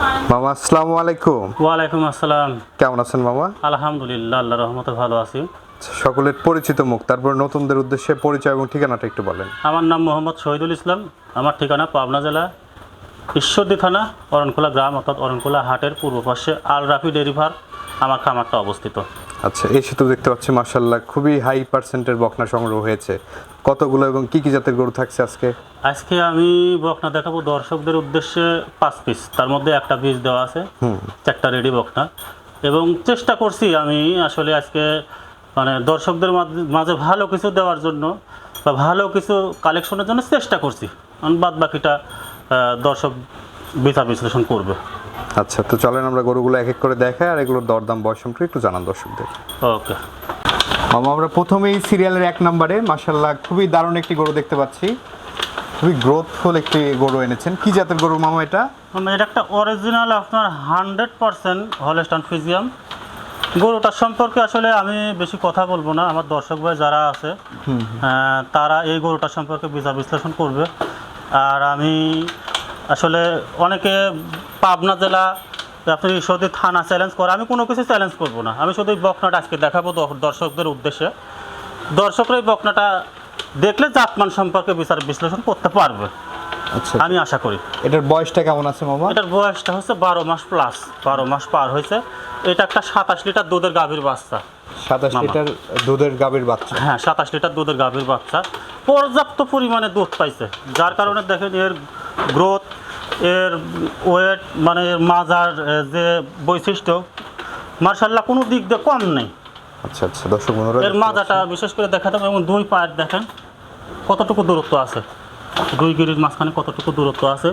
মামা আসসালামু আলাইকুম। ওয়ালাইকুম আসসালাম। কেমন আছেন মামা? আলহামদুলিল্লাহ আল্লাহর রহমতে ভালো আছি। সকলের পরিচিত মুখ তারপর নতুনদের উদ্দেশ্যে পরিচয় এবং ঠিকানাটা একটু বলেন। আমার নাম মোহাম্মদ শহীদুল ইসলাম আমার ঠিকানা পাবনা জেলা ঈশ্বরদী থানা অরণকুলা গ্রাম অর্থাৎ অরণকুলা হাটের পূর্ব পাশে আল রাফি ডেরিভার আমার খামারটা অবস্থিত। আচ্ছা এই সেতু দেখতে পাচ্ছি মার্শাল্লাহ খুবই হাই পার্সেন্টের বকনা সংগ্রহ হয়েছে। কতগুলো এবং কি কি জাতের গরু থাকছে আজকে? আজকে আমি বকনা দেখাবো দর্শকদের উদ্দেশ্যে পাঁচ পিস তার মধ্যে একটা পিস দেওয়া আছে চারটা রেডি বকনা। এবং চেষ্টা করছি আমি আসলে আজকে মানে দর্শকদের মাঝ- মাঝে ভালো কিছু দেওয়ার জন্য বা ভালো কিছু কালেকশনের জন্য চেষ্টা করছি। বাদ বাকিটা দর্শক বিচার বিশ্লেষণ করবে। আচ্ছা তো চলেন আমরা গরুগুলো এক এক করে দেখাই আর এগুলোর দরদাম বয়স সম্পর্কে একটু জানান দর্শকদের। ওকে। মামা আমরা প্রথমেই সিরিয়ালের এক নম্বরে মার্শাল্লাহ খুবই দারুণ একটি গরু দেখতে পাচ্ছি। খুবই গ্রোথফুল একটি গরু এনেছেন। কি জাতের গরু মামা এটা? এটা একটা অরিজিনাল আপনার হান্ড্রেড পারসেন্ট হলেস্টান ফিজিয়াম গরুটার সম্পর্কে আসলে আমি বেশি কথা বলব না। আমার দর্শক ভাই যারা আছে তারা এই গরুটার সম্পর্কে বিচার বিশ্লেষণ করবে। আর আমি আসলে অনেকে পাবনা জেলা আপনি শুধু থানা চ্যালেঞ্জ করে আমি কোনো কিছু চ্যালেঞ্জ করব না। আমি শুধু বকনাটা আজকে দেখাবো দর্শকদের উদ্দেশ্যে। দর্শকরা এই বকনাটা দেখলে জাতমান সম্পর্কে বিচার বিশ্লেষণ করতে পারবে। আচ্ছা। আমি আশা করি। এটার বয়সটা কেমন আছে মামা? এটার বয়সটা হচ্ছে বারো মাস প্লাস বারো মাস পার হয়েছে। এটা একটা সাতাশ লিটার দুধের গাভীর বাচ্চা। সাতাশ লিটার দুধের গাভীর বাচ্চা। হ্যাঁ সাতাশ লিটার দুধের গাভীর বাচ্চা। পর্যাপ্ত পরিমাণে দুধ পাইছে। যার কারণে দেখেন এর গ্রোথ এর ওয়েট মানে মাজার যে বৈশিষ্ট্য মার্শাল্লাহ কোনো দিক দিয়ে কম নেই। আচ্ছা আচ্ছা দর্শক বন্ধুরা এর মাজাটা বিশেষ করে দেখাতাম এবং দুই পায়ের দেখেন কতটুকু দূরত্ব আছে। দুই গিরির মাঝখানে কতটুকু দূরত্ব আছে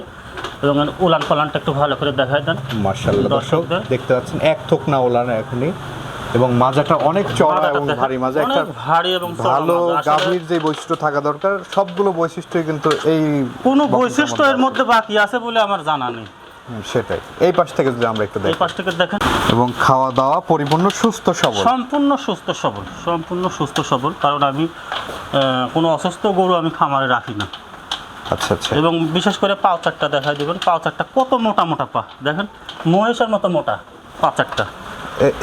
এবং উলান পালানটা একটু ভালো করে দেখাই দেন। মার্শাল্লাহ দর্শক। দেখতে পাচ্ছেন এক থোক না ওলান এখনই। এবং মাজাটা অনেক চড়া এবং ভারী মাজা একটা ভারী এবং ভালো গাভীর যে বৈশিষ্ট্য থাকা দরকার সবগুলো বৈশিষ্ট্যই কিন্তু এই কোনো বৈশিষ্ট্য এর মধ্যে বাকি আছে বলে আমার জানা নেই। সেটাই। এই পাশ থেকে যদি আমরা একটু এই পাশ থেকে দেখেন। এবং খাওয়া দাওয়া পরিপূর্ণ সুস্থ সবল। সম্পূর্ণ সুস্থ সবল। সম্পূর্ণ সুস্থ সবল। কারণ আমি কোনো অসুস্থ গরু আমি খামারে রাখি না। আচ্ছা আচ্ছা। এবং বিশেষ করে পাউচারটা দেখাই দেবেন। পাউচারটা কত মোটা মোটা পা। দেখেন মহেশের মতো মোটা পাউচারটা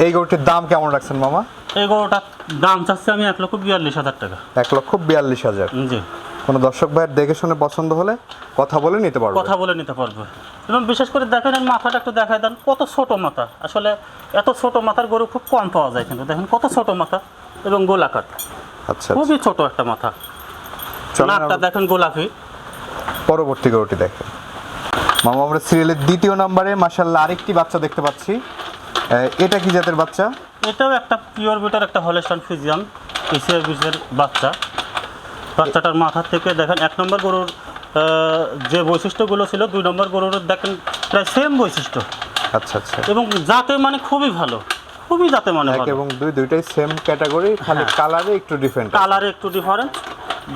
এই গরুটির দাম কেমন রাখছেন মামা? এই গরুটার দাম চাচ্ছে আমি এক লক্ষ বিয়াল্লিশ হাজার টাকা। এক লক্ষ বিয়াল্লিশ হাজার। জি। কোনো দর্শক ভাইয়ের দেখে শুনে পছন্দ হলে কথা বলে নিতে পারব। কথা বলে নিতে পারবে। এবং বিশেষ করে দেখেন মাথাটা একটু দেখাই দেন কত ছোট মাথা। আসলে এত ছোট মাথার গরু খুব কম পাওয়া যায় কিন্তু দেখেন কত ছোট মাথা এবং গোলাকার। আচ্ছা আচ্ছা। খুবই ছোট একটা মাথা। নাকটা দেখেন গোলাপি। পরবর্তী গরুটি দেখেন। মামা আমরা সিরিয়ালের দ্বিতীয় নম্বরে মাসাল্লাহ আরেকটি বাচ্চা দেখতে পাচ্ছি। এটা কি জাতের বাচ্চা? এটাও একটা পিওর বিটার একটা হলেস্টান ফিজিয়াম এশিয়া বীজের বাচ্চা। বাচ্চাটার মাথা থেকে দেখেন এক নম্বর গরুর যে বৈশিষ্ট্যগুলো ছিল দুই নম্বর গরুর দেখেন প্রায় সেম বৈশিষ্ট্য। আচ্ছা আচ্ছা। এবং জাতে মানে খুবই ভালো খুবই জাতে মানে এক ভালো। এবং দুই দুইটাই সেম ক্যাটাগরি খালি হ্যাঁ। কালারে একটু ডিফারেন্ট কালারে একটু ডিফারেন্স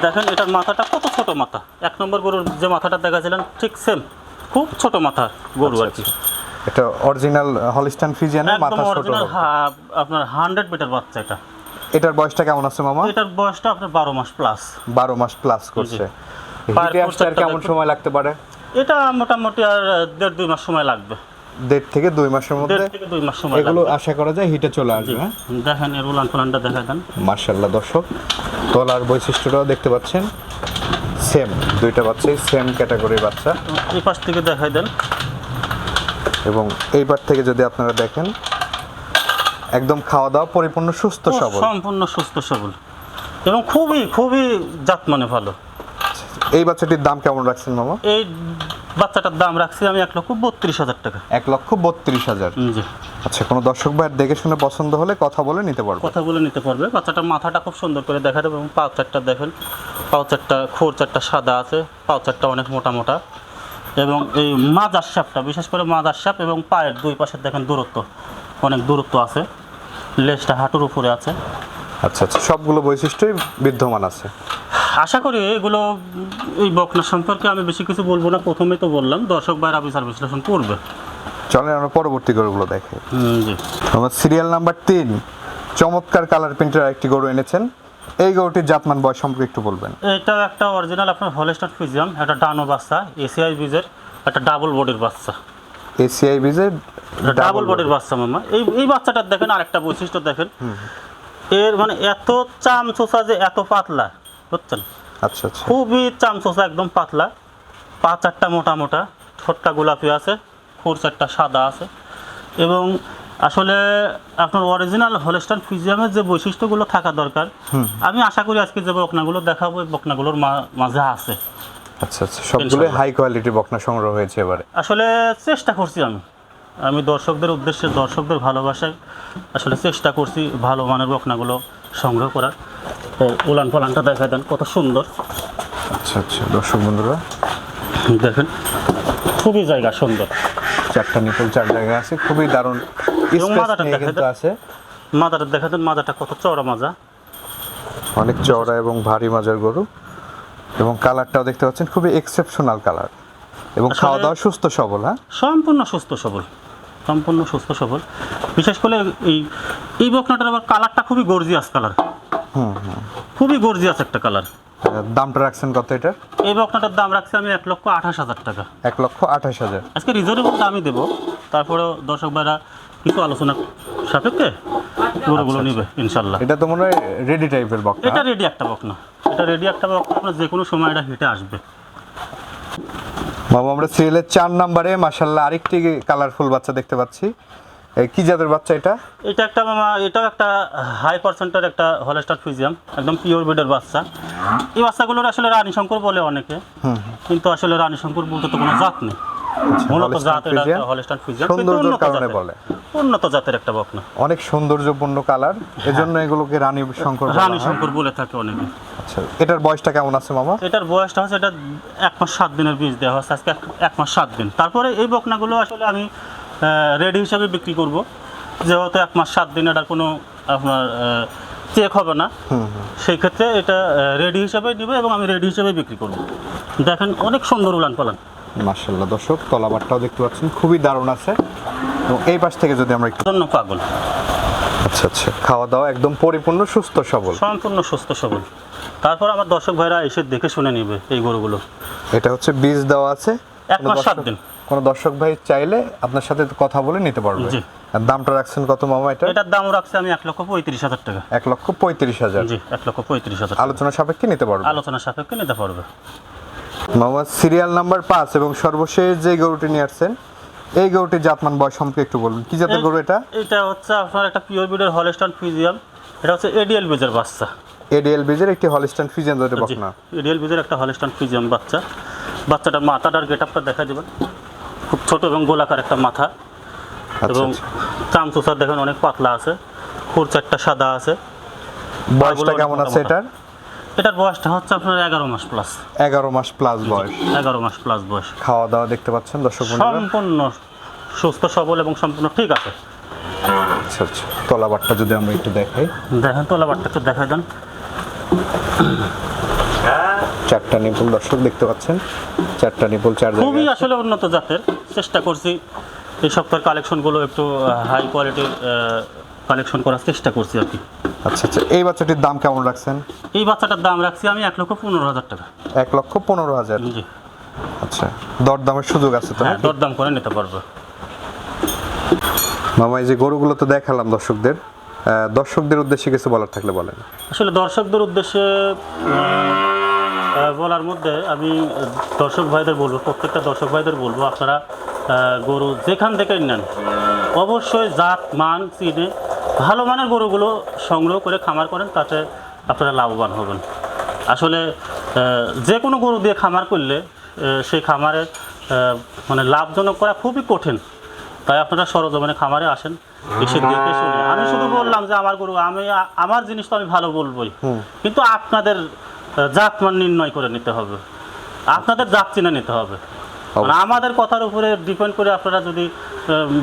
দেখেন এটার মাথাটা কত ছোট মাথা। এক নম্বর গরুর যে মাথাটা দেখাছিলেন ঠিক সেম খুব ছোট মাথা গরু আর কি। এটা অরিজিনাল হলিস্টান একদম মাথা ছোট আপনার হান্ড্রেড মিটার বাচ্চা এটা। এটার বয়সটা কেমন আছে মামা? এটার বয়সটা আপনার বারো মাস প্লাস বারো মাস প্লাস করছে। হিটে আসতে আর কেমন সময় লাগতে পারে? এটা মোটামুটি আর দেড় দুই মাস সময় লাগবে। দেড় থেকে দুই মাসের মধ্যে? দুই মাস সময় এগুলো আশা করা যায় হিটে চলে আসবে হ্যাঁ? দেখেন এর উলান ফুলানটা দেখা দেন। মার্শাল্লাহ দর্শক তলার বৈশিষ্ট্যটাও দেখতে পাচ্ছেন। সেম দুইটা বাচ্চাই সেম ক্যাটাগরির বাচ্চা। এই পাশ থেকে দেখাই দেন। এবং এইবার থেকে যদি আপনারা দেখেন একদম খাওয়া দাওয়া পরিপূর্ণ সুস্থ সবল। সম্পূর্ণ সুস্থ সবল। এবং খুবই খুবই জাত মানে ভালো। এই বাচ্চাটির দাম কেমন রাখছেন মামা? এই বাচ্চাটার দাম রাখছি আমি এক লক্ষ বত্রিশ হাজার টাকা। এক লক্ষ বত্রিশ হাজার। আচ্ছা কোনো দর্শক ভাইয়ের দেখে শুনে পছন্দ হলে কথা বলে নিতে পারবে। কথা বলে নিতে পারবে। বাচ্চাটার মাথাটা খুব সুন্দর করে দেখা দেবে এবং পাউচারটা দেখেন। পাউচারটা খোর চারটা সাদা আছে। পাউচারটা অনেক মোটা মোটা। এবং এই মাজার সাপটা বিশেষ করে মাজার সাপ এবং পায়ের দুই পাশের দেখেন দূরত্ব অনেক দূরত্ব আছে। লেজটা হাঁটুর উপরে আছে। আচ্ছা আচ্ছা সবগুলো বৈশিষ্ট্যই বিদ্যমান আছে। আশা করি এগুলো এই বকনা সম্পর্কে আমি বেশি কিছু বলব না। প্রথমে তো বললাম দর্শক বাইরা বিচার বিশ্লেষণ করবে। চলেন আমরা পরবর্তী গরুগুলো দেখে। জি। আমার সিরিয়াল নাম্বার তিন চমৎকার কালার প্রিন্টের একটি গরু এনেছেন। এই গরুটির জাতমান বয়স সম্পর্কে একটু বলবেন। এটা একটা অরিজিনাল আপনার হলেস্টার ফিজিয়াম একটা ডানো বাচ্চা এসিআই বীজের একটা ডাবল বডির বাচ্চা। এসিআই বিজের ডাবল বডির বাচ্চা মামা। এই এই বাচ্চাটার দেখেন আরেকটা বৈশিষ্ট্য দেখেন। এর মানে এত চাম চোষা যে এত পাতলা বুঝছেন? আচ্ছা আচ্ছা। খুবই চাম চোষা একদম পাতলা। পা চারটা মোটা মোটা ঠোঁটটা গোলাপি আছে ফোর চারটা সাদা আছে। এবং আসলে আপনার অরিজিনাল হলস্টান ফিজিয়ামের যে বৈশিষ্ট্যগুলো থাকা দরকার আমি আশা করি আজকে যে বকনাগুলো দেখাবো বকনাগুলোর মাঝে আছে। আচ্ছা আচ্ছা সবগুলো হাই কোয়ালিটির বকনা সংগ্রহ হয়েছে এবারে। আসলে চেষ্টা করছি আমি। আমি দর্শকদের উদ্দেশ্যে দর্শকদের ভালোবাসায় আসলে চেষ্টা করছি ভালো মানের বকনাগুলো সংগ্রহ করার। তো উলান পালানটা দেখা দেন কত সুন্দর। আচ্ছা আচ্ছা দর্শক বন্ধুরা। দেখেন খুবই জায়গা সুন্দর। চারটা নিপল চার জায়গায় আছে খুবই দারুণ মাথাটা দেখা আছে। মাথাটা দেখা দেন মাথাটা কত চওড়া মাজা? অনেক চওড়া এবং ভারী মাজার গরু। এবং কালারটাও দেখতে পাচ্ছেন খুবই এক্সেপশনাল কালার। এবং খাওয়া দাওয়া সুস্থ সবল হ্যাঁ? সম্পূর্ণ সুস্থ সবল। সম্পূর্ণ সুস্থ সবল। বিশেষ করে এই এই বকনাটার আবার কালারটা খুবই গর্জিয়াস কালার। হুম খুবই গর্জিয়াস একটা কালার। দামটা রাখছেন কত এটার? এই বকনাটার দাম রাখছি আমি এক লক্ষ আঠাশ হাজার টাকা। এক লক্ষ আঠাশ হাজার। আজকে রিজনেবল দামই দেবো। তারপরেও দর্শক ভাইরা কিছু আলোচনা সাপেক্ষে গরুগুলো নিবে ইনশাল্লাহ। এটা তো মনে হয় রেডি টাইপের বকনা এটা রেডি একটা বকনা এটা রেডি একটা বকনা আপনার যে কোনো সময় এটা হিটে আসবে। বাবা আমরা সিরিয়ালের চার নাম্বারে মাসাল্লাহ আরেকটি কালারফুল বাচ্চা দেখতে পাচ্ছি। কি জাতের বাচ্চা এটা? এটা একটা মামা এটাও একটা হাই পার্সেন্টের একটা হলস্টার ফিজিয়াম একদম পিওর ব্রিডের বাচ্চা। এই বাচ্চাগুলোর আসলে রানী শঙ্কর বলে অনেকে কিন্তু আসলে রানী শঙ্কর বলতে তো কোনো জাত নেই। মূলত Holstein জাত এটা? হলস্টার ফিজিয়াম সৌন্দর্যের কারণে বলে। উন্নত জাতের একটা বকনা। অনেক সৌন্দর্যপূর্ণ কালার। এজন্য এগুলোকে রানী শঙ্কর রানী শঙ্কর বলে থাকে অনেকে। আচ্ছা এটার বয়সটা কেমন আছে মামা? এটার বয়সটা হচ্ছে এটা এক মাস সাত দিনের বীজ দেওয়া হচ্ছে আজকে এক- এক মাস সাত দিন। তারপরে এই বকনাগুলো আসলে আমি রেডি হিসাবে বিক্রি করব। যেহেতু এক মাস সাত দিন এটার কোনো আপনার চেক হবে না। সেই ক্ষেত্রে এটা রেডি হিসাবে নিবে এবং আমি রেডি হিসাবে বিক্রি করব। দেখেন অনেক সুন্দর উলান পালান। মার্শাল্লাহ দর্শক তলাবারটাও দেখতে পাচ্ছেন খুবই দারুণ আছে। এবং এই পাশ থেকে যদি আমরা একটু জন্য পাগল। আচ্ছা আচ্ছা। খাওয়া দাওয়া একদম পরিপূর্ণ সুস্থ সবল। সম্পূর্ণ সুস্থ সবল। তারপর আমার দর্শক ভাইরা এসে দেখে শুনে নিবে এই গরুগুলো। এটা হচ্ছে বীজ দেওয়া আছে। এক মাস সাত দিন। কোনো দর্শক ভাই চাইলে আপনার সাথে কথা বলে নিতে পারবে। জি। আর দামটা রাখছেন কত মামা এটা? এটার দাম রাখছে আমি এক লক্ষ পঁয়ত্রিশ হাজার টাকা। এক লক্ষ পঁয়ত্রিশ হাজার। জি এক লক্ষ পঁয়ত্রিশ হাজার আলোচনা সাপেক্ষে নিতে পারবে। আলোচনা সাপেক্ষে নিতে পারবে। মামা সিরিয়াল নাম্বার পাঁচ এবং সর্বশেষ যে গরুটি নিয়ে আসছেন এই গরুটির জাতমান বয়স সম্পর্কে একটু বলুন কি জাতের গরু এটা? এটা হচ্ছে আপনার একটা পিওর ব্রিডের হলস্টান ফিজিয়াম এটা হচ্ছে এডিএল বীজের বাচ্চা। এডিএল বীজের একটি হলিস্টান জাতের জি বকনা এডিএল বীজের একটা হলস্টান ফিজিয়াম বাচ্চা। বাচ্চাটার মাথাটার গেট আপটা দেখা দেবেন খুব ছোট এবং গোলাকার একটা মাথা। আচ্ছা এবং আচ্ছা। চামচুসার দেখেন অনেক পাতলা আছে। খুর চারটা সাদা আছে। বয়সটা কেমন আছে এটার? এটার বয়সটা হচ্ছে আপনার এগারো মাস প্লাস এগারো মাস প্লাস বয়স। এগারো মাস প্লাস বয়স। খাওয়া দাওয়া দেখতে পাচ্ছেন দর্শক বন্ধুরা? সম্পূর্ণ সুস্থ সবল এবং সম্পূর্ণ ঠিক আছে। আচ্ছা আচ্ছা। তলাবারটা যদি আমরা একটু দেখাই। দেখেন তোলা বাটটা একটু দেখা দেন। চারটা নিপুল দর্শক দেখতে পাচ্ছেন। চারটা নিপুল চার খুবই আসলে উন্নত জাতের। চেষ্টা করছি এই সপ্তাহের কালেকশনগুলো একটু হাই কোয়ালিটির কালেকশন করার চেষ্টা করছি আর কি। আচ্ছা আচ্ছা এই বাচ্চাটির দাম কেমন রাখছেন? এই বাচ্চাটার দাম রাখছি আমি এক লক্ষ পনেরো হাজার টাকা। এক লক্ষ পনেরো হাজার? জি। আচ্ছা দরদামের সুযোগ আছে তো হ্যাঁ দরদাম করে নিতে পারবে। মামা এই যে গরুগুলো তো দেখালাম দর্শকদের দর্শকদের উদ্দেশ্যে কিছু বলার থাকলে বলেন। আসলে দর্শকদের উদ্দেশ্যে বলার মধ্যে আমি দর্শক ভাইদের বলব প্রত্যেকটা দর্শক ভাইদের বলব আপনারা গরু যেখান থেকে নেন অবশ্যই জাত মান চিনে ভালো মানের গরুগুলো সংগ্রহ করে খামার করেন তাতে আপনারা লাভবান হবেন। আসলে যে কোনো গরু দিয়ে খামার করলে সেই খামারে মানে লাভজনক করা খুবই কঠিন। তাই আপনারা সরজমিনে খামারে আসেন এসে দেখে শুনে। আমি শুধু বললাম যে আমার গরু আমি আমার জিনিস তো আমি ভালো বলবোই। কিন্তু আপনাদের আহ, জাতমান নির্ণয় করে নিতে হবে। আপনাদের জাত চিনে নিতে হবে। মানে আমাদের কথার উপরে ডিপেন্ড করে আপনারা যদি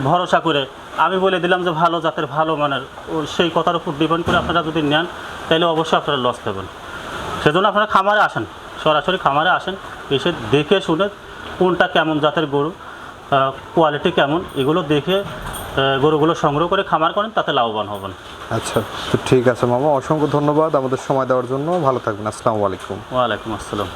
ভরসা করে আমি বলে দিলাম যে ভালো জাতের ভালো মানের সেই কথার উপর ডিপেন্ড করে আপনারা যদি নেন তাহলে অবশ্যই আপনারা লস খাবেন সেজন্য আপনারা খামারে আসেন সরাসরি খামারে আসেন এসে দেখে শুনে কোনটা কেমন জাতের গরু কোয়ালিটি কেমন এগুলো দেখে গরুগুলো সংগ্রহ করে খামার করেন তাতে লাভবান হবেন। আচ্ছা তো ঠিক আছে মামা অসংখ্য ধন্যবাদ আমাদের সময় দেওয়ার জন্য। ভালো থাকবেন আসসালামু আলাইকুম। ওয়ালাইকুম আসসালাম।